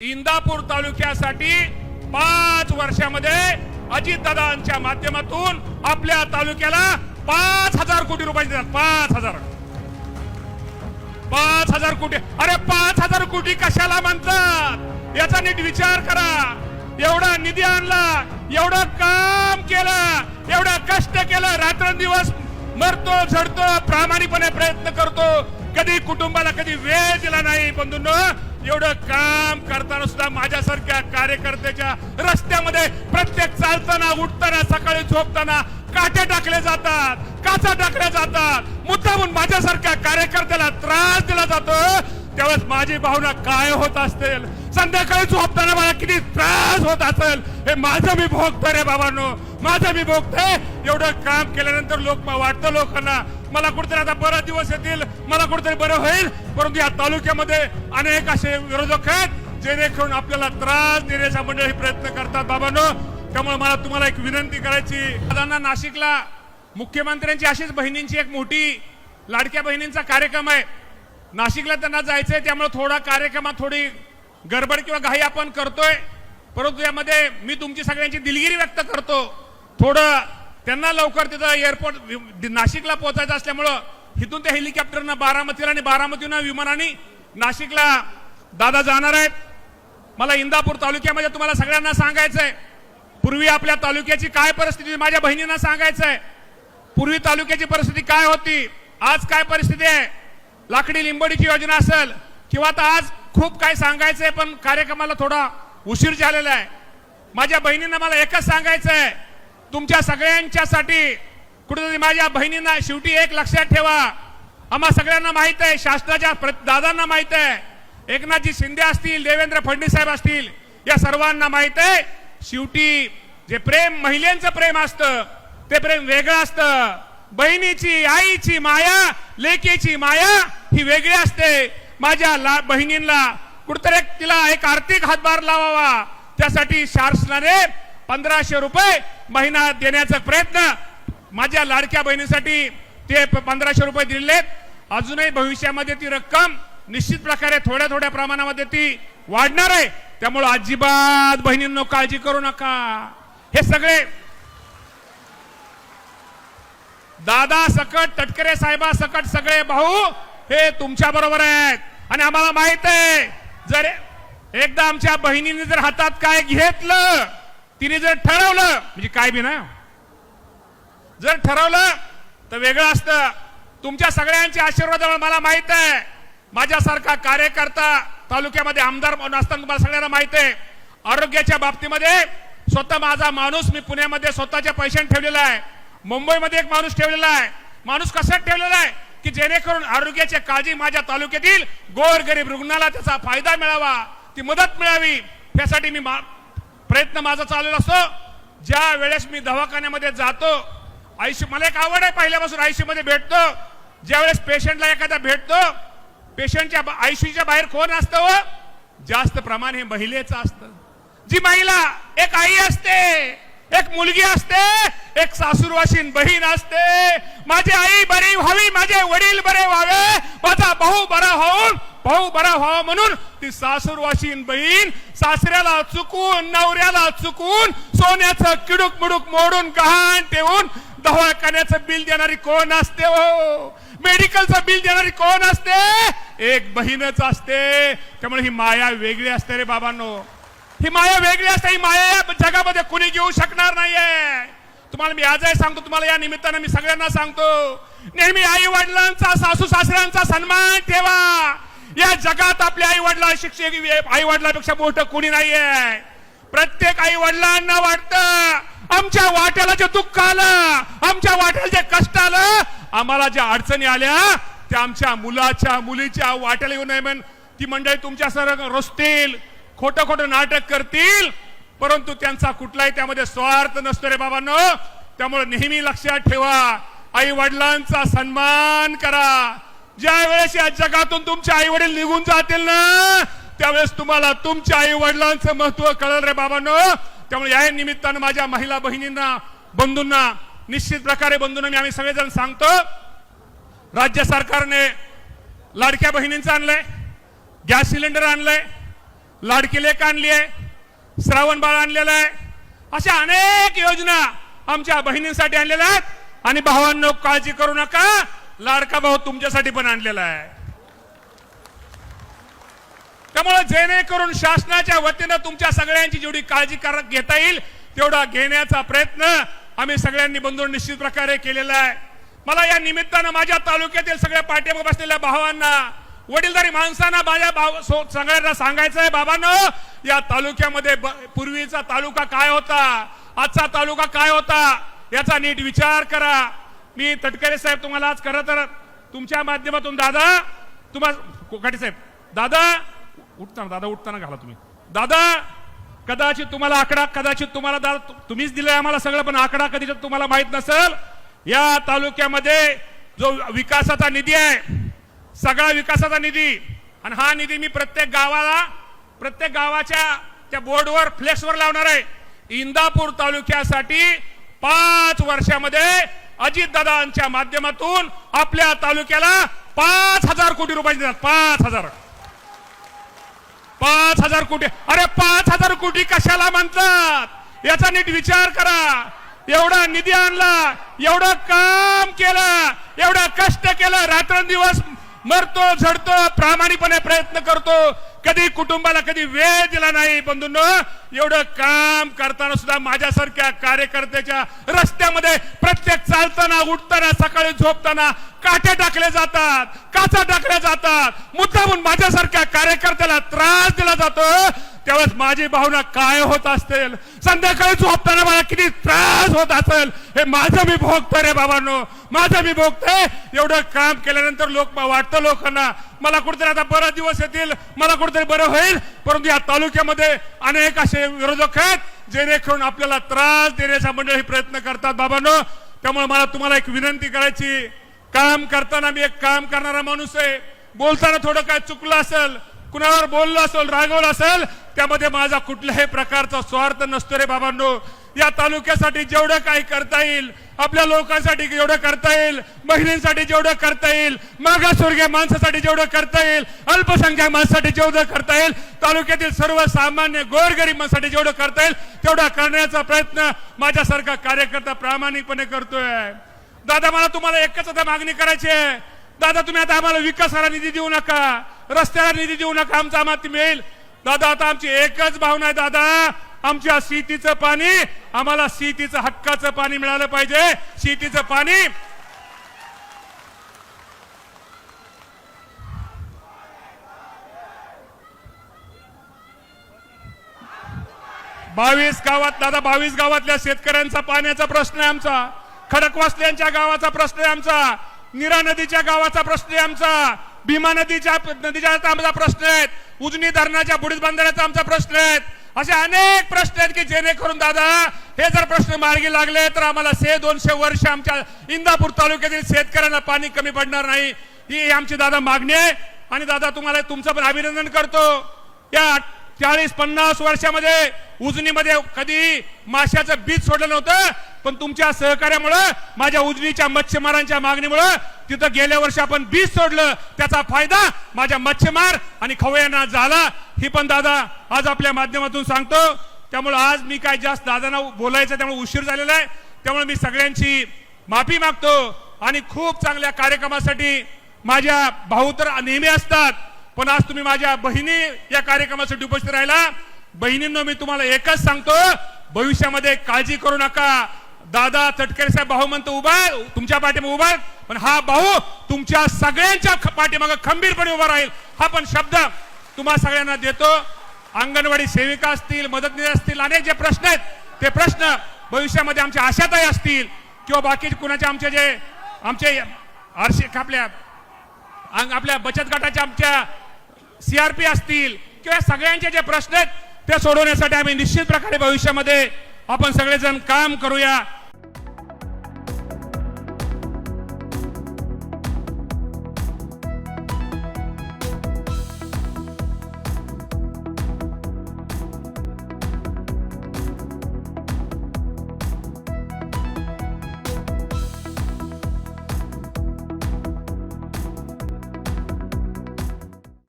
इंदापूर तालुक्यासाठी पाच वर्षामध्ये अजितदादांच्या माध्यमातून आपल्या तालुक्याला पाच हजार कोटी रुपये देतात. पाच हजार. पाच हजार कोटी. अरे पाच हजार कोटी कशाला म्हणतात? याचा नीट विचार करा. एवढा निधी आणला एवढं काम केलं एवढं कष्ट केलं रात्रंदिवस मरतो झडतो प्रामाणिकपणे प्रयत्न करतो. कधी कुटुंबाला कधी वेळ दिला नाही बंधूंनो. एवढं काम करताना सुद्धा माझ्यासारख्या कार्यकर्त्याच्या रस्त्यामध्ये प्रत्येक चालताना उठताना सकाळी झोपताना काटे टाकले जातात काचा टाकल्या जातात. मुद्दामून माझ्यासारख्या कार्यकर्त्याला त्रास दिला जातो. त्यावेळेस माझी भावना काय होत असतील संध्याकाळी झोपताना मला किती त्रास होत असेल? हे माझं मी भोगतो रे बाबांनो. माझं मी भोगतोय. एवढं काम केल्यानंतर लोक वाटतं लोकांना मला कुठेतरी आता बरं दिवस येतील मला कुठेतरी बरं होईल. परंतु या तालुक्यामध्ये अनेक असे विरोधक आहेत जेणेकरून आपल्याला त्रास देण्याचा मंडळी प्रयत्न करतात बाबांनो. त्यामुळे मला तुम्हाला एक विनंती करायची. दादांना नाशिकला मुख्यमंत्र्यांची अशीच बहिणींची एक मोठी लाडक्या बहिणींचा कार्यक्रम आहे. नाशिकला त्यांना जायचंय त्यामुळे थोडा कार्यक्रमात थोडी गडबड किंवा घाई आपण करतोय. परंतु यामध्ये मी तुमची सगळ्यांची दिलगिरी व्यक्त करतो. थोडं त्यांना लवकर तिथं एअरपोर्ट नाशिकला पोहोचायचं असल्यामुळं इथून त्या हेलिकॉप्टरनं बारामतीला आणि बारामतीनं विमानाने नाशिकला दादा जाणार आहेत. मला इंदापूर तालुक्यामध्ये तुम्हाला सगळ्यांना सांगायचंय. पूर्वी आपल्या तालुक्याची काय परिस्थिती माझ्या बहिणींना सांगायचंय. पूर्वी तालुक्याची परिस्थिती काय होती? आज काय परिस्थिती आहे? लाकडी लिंबोडीची योजना असेल किंवा आता आज खूप काय सांगायचंय पण कार्यक्रमाला थोडा उशीर झालेला आहे. माझ्या बहिणींना मला एकच सांगायचं आहे तुमच्या सगळ्यांच्यासाठी कुठेतरी माझ्या बहिणींना शेवटी एक लक्षात ठेवा. आम्हा सगळ्यांना माहीत आहे शासनाच्या दादांना माहीत आहे. एकनाथजी शिंदे असतील देवेंद्र फडणवीस साहेब असतील या सर्वांना माहीत आहे शेवटी जे प्रेम महिलेचं प्रेम असतं ते प्रेम वेगळं असतं. बहिणीची आईची माया लेकीची माया ही वेगळी असते. माझ्या ला बहिणींना कुठतरी तिला एक आर्थिक हातभार लावावा. त्यासाठी शासनाने पंधराशे रुपये महिना देण्याचा प्रयत्न माझ्या लाडक्या बहिणीसाठी ते प- पंधराशे रुपये दिलेत अजूनही भविष्यामध्ये ती रक्कम निश्चित प्रकारे थोड्या थोड्या प्रमाणामध्ये ती वाढणार आहे. त्यामुळे अजिबात बहिणींनो काळजी करू नका. हे सगळे दादा सकट तटकरे साहेबा सकट सगळे भाऊ हे तुमच्या बरोबर आहेत. आणि आम्हाला माहीत आहे जर एकदा आमच्या बहिणीने जर हातात काय घेतलं तिने जर ठरवलं म्हणजे काय बी ना जर ठरवलं तर वेगळं असतं. तुमच्या सगळ्यांच्या आशीर्वादामुळे मला माहीत आहे. माझ्यासारखा कार्यकर्ता तालुक्यामध्ये आमदार म्हणून असताना तुम्हाला सगळ्यांना माहीत आहे. आरोग्याच्या बाबतीमध्ये स्वतः माझा माणूस मी पुण्यामध्ये स्वतःच्या पैशाने ठेवलेला आहे. मुंबईमध्ये एक माणूस ठेवलेला आहे. माणूस कसा ठेवलेला आहे? की जेणेकरून आरोग्याची काळजी माझ्या तालुक्यातील गोरगरीब रुग्णाला त्याचा फायदा मिळावा ती मदत मिळावी. यासाठी मी मा- प्रयत्न माझा चाललेला असतो. ज्या वेळेस मी दवाखान्यामध्ये जातो आयुष्य मला एक आवड आहे पहिल्यापासून आयुष्यामध्ये भेटतो. ज्या वेळेस पेशंटला एखादा भेटतो पेशंटच्या आयुष्याच्या बाहेर कोण असतं व जास्त प्रमाण हे महिलेचं असतं. जी महिला एक आई असते एक मुलगी असते एक सासूरवासीन बहीण असते. माझी आई बरी व्हावी माझे वडील बरे व्हावे माझा भाऊ बरा होऊन भाऊ बरा व्हावा म्हणून ती सासूरवाशीन बहीण सासऱ्याला चुकून नवऱ्याला चुकून सोन्याचं किडूक मुडूक मोडून गहाण ठेवून दवाखान्याचं बिल देणारी कोण असते हो? मेडिकलचं बिल देणारी कोण असते? एक बहीणच असते. त्यामुळे ही माया वेगळी असते रे बाबांनो. ही माया वेगळी असते. ही माया या जगामध्ये कुणी घेऊ शकणार नाहीये. तुम्हाला मी आजही सांगतो तुम्हाला या निमित्तानं मी सगळ्यांना सांगतो नेहमी आई वडिलांचा सासू सासऱ्यांचा सन्मान ठेवा. या जगात आपल्या आई वडिला शिक्षक आई वडिलापेक्षा मोठं कोणी नाहीये. प्रत्येक आई वडिलांना वाटतं आमच्या वाट्याला जे दुःख आलं आमच्या वाट्याला जे कष्ट आलं आम्हाला ज्या अडचणी आल्या त्या आमच्या मुलाच्या मुलीच्या वाट्याला येऊ नये म्हणून ती मंडळी तुमच्या सर रोसतील खोटं खोटं नाटक करतील परंतु त्यांचा कुठलाही त्यामध्ये स्वार्थ नसतो रे बाबांनो. त्यामुळे नेहमी लक्षात ठेवा आई वडिलांचा सन्मान करा. ज्या वेळेस या जगातून तुमचे आई वडील निघून जातील ना त्यावेळेस तुम्हाला तुमच्या आई वडिलांचं महत्त्व कळेल रे बाबांनो. त्यामुळे या निमित्तानं माझ्या महिला बहिणींना बंधूंना निश्चित प्रकारे बंधूंना मी आम्ही सगळेजण सांगतो राज्य सरकारने लाडक्या बहिणींचं आणलंय गॅस सिलेंडर आणलंय लाडकी लेख आणली आहे श्रावण बाळ आणलेलं आहे. अशा अनेक योजना आमच्या बहिणींसाठी आणलेल्या आहेत. आणि भावांनो काळजी करू नका. लाडका भाऊ तुमच्यासाठी पण आणलेला आहे. त्यामुळे जेणेकरून शासनाच्या वतीनं तुमच्या सगळ्यांची जेवढी काळजी कर घेता येईल तेवढा घेण्याचा प्रयत्न आम्ही सगळ्यांनी बंधून निश्चित प्रकारे केलेला आहे. मला या निमित्तानं माझ्या तालुक्यातील सगळ्या पाठ्या बसलेल्या भावांना वडीलधारी माणसांना माझ्या भाव सगळ्यांना सांगायचं आहे बाबांनो या तालुक्यामध्ये पूर्वीचा तालुका काय होता? आजचा तालुका काय होता? याचा नीट विचार करा. मी तटकरे साहेब तुम्हाला आज खरं तर तुमच्या माध्यमातून दादा तुम्हाला कोकाटे साहेब दादा उठताना दादा उठताना घाला तुम्ही. दादा कदाचित तुम्हाला आकडा कदाचित तुम्हाला दादा तुम्हीच दिलाय आम्हाला सगळं पण आकडा कदाचित तुम्हाला माहीत नसेल या तालुक्यामध्ये जो विकासाचा निधी आहे सगळा विकासाचा निधी आणि हा निधी मी प्रत्येक गावाला प्रत्येक गावाच्या त्या बोर्डवर फ्लेक्सवर लावणार आहे. इंदापूर तालुक्यासाठी पाच वर्षामध्ये अजितदादांच्या माध्यमातून आपल्या तालुक्याला पाच हजार कोटी रुपये देतात. पाच हजार. पाच हजार कोटी. अरे पाच हजार कोटी कशाला म्हणतात? याचा नीट विचार करा. एवढा निधी आणला एवढं काम केलं एवढं कष्ट केलं रात्रंदिवस मरतो झडतो प्रामाणिकपणे प्रयत्न करतो. कधी कुटुंबाला कधी वेळ दिला नाही बंधूंनो. एवढं काम करताना सुद्धा माझ्यासारख्या कार्यकर्त्याच्या रस्त्यामध्ये प्रत्येक चालताना उठताना सकाळी झोपताना काटे टाकले जातात काचा टाकल्या जातात. मुद्दामून माझ्यासारख्या कार्यकर्त्याला त्रास दिला जातो. त्यावेळेस माझी भावना काय होत असेल संध्याकाळी झोपताना मला किती त्रास होत असेल? हे माझं मी भोगतोय रे बाबांनो. माझं मी भोगतोय. एवढं काम केल्यानंतर लोक वाटतं लोकांना मला कुठेतरी आता बरं दिवस येतील. मला कुठेतरी बरं होईल. परंतु या तालुक्यामध्ये अनेक असे विरोधक आहेत जेणेकरून आपल्याला त्रास देण्याचा मंडळी प्रयत्न करतात बाबांनो. त्यामुळे मला तुम्हाला एक विनंती करायची काम करताना मी एक काम करणारा माणूस आहे. बोलताना थोडं काय चुकलं असेल कुणावर बोललो असेल रागवलं असेल त्यामध्ये माझा कुठल्याही प्रकारचा स्वार्थ नसतो रे बाबांनो. या तालुक्यासाठी जेवढं काही करता येईल आपल्या लोकांसाठी जेवढं करता येईल महिलांसाठी जेवढं करता येईल मागासवर्गीय माणसासाठी जेवढं करता येईल अल्पसंख्याक माणसासाठी जेवढं करता येईल तालुक्यातील सर्वसामान्य गोरगरिबांसाठी जेवढं करता येईल तेवढा करण्याचा प्रयत्न माझ्यासारखा कार्यकर्ता प्रामाणिकपणे करतोय. दादा मला तुम्हाला एकच आता मागणी करायची आहे. दादा तुम्ही आता आम्हाला विकासाला निधी देऊ नका रस्त्याला निधी देऊ नका आमचा आम्हाला मिळेल. दादा आता आमची एकच भावना आहे दादा. आमच्या शेतीचं पाणी आम्हाला शेतीचं हक्काचं पाणी मिळालं पाहिजे. शेतीचं पाणी बावीस गावात दादा बावीस गावातल्या शेतकऱ्यांचा पाण्याचा प्रश्न आहे आमचा. खडकवासल्यांच्या गावाचा प्रश्न आहे आमचा. निरा नदीच्या गावाचा प्रश्न आहे आमचा. भीमा नदीच्या नदीच्या आमचा प्रश्न आहे उजनी धरणाच्या बुडीत बांधण्याचा आमचा प्रश्न आहे असे अनेक प्रश्न आहेत की जेणेकरून दादा हे जर प्रश्न मार्गी लागले तर आम्हाला से दोनशे वर्ष आमच्या इंदापूर तालुक्यातील शेतकऱ्यांना पाणी कमी पडणार नाही. ही आमची दादा मागणी आहे. आणि दादा तुम्हाला तुमचं पण अभिनंदन करतो. या चाळीस पन्नास वर्षामध्ये उजनीमध्ये कधी माशाचं बीज सोडलं नव्हतं. पण तुमच्या सहकार्यामुळं माझ्या उजनीच्या मच्छीमारांच्या मागणीमुळं तिथं गेल्या वर्षी आपण बीज सोडलं त्याचा फायदा माझ्या मच्छीमार आणि खवयांना झाला. ही पण दादा आज आपल्या माध्यमातून सांगतो. त्यामुळे आज मी काय जास्त दादांना बोलायचं त्यामुळे उशीर झालेला आहे. त्यामुळे मी सगळ्यांची माफी मागतो आणि खूप चांगल्या कार्यक्रमासाठी माझ्या भाऊ तर नेहमी असतात. पण आज तुम्ही माझ्या बहिणी या कार्यक्रमासाठी उपस्थित राहिला. बहिणींनो मी तुम्हाला एकच सांगतो. भविष्यामध्ये काळजी करू नका. दादा तटकरे साहेब भाऊ म्हणतो उभा आहे, तुमच्या पाठीमागे उभा आहे. पण हा भाऊ तुमच्या सगळ्यांच्या ख- पाठीमागे खंबीरपणे उभा राहील हा पण शब्द तुम्हा सगळ्यांना देतो अंगणवाडी सेविका असतील मदतनीस असतील अनेक जे प्रश्न आहेत ते प्रश्न भविष्यामध्ये आमच्या आशाताई असतील किंवा बाकी कुणाचे आमचे जे आमचे आरशी आपल्या अंग- आपल्या बचत गटाच्या आमच्या सीआरपी असतील किंवा सगळ्यांचे जे प्रश्न आहेत ते सोडवण्यासाठी आम्ही निश्चित प्रकारे भविष्यामध्ये आपण सगळेजण काम करूया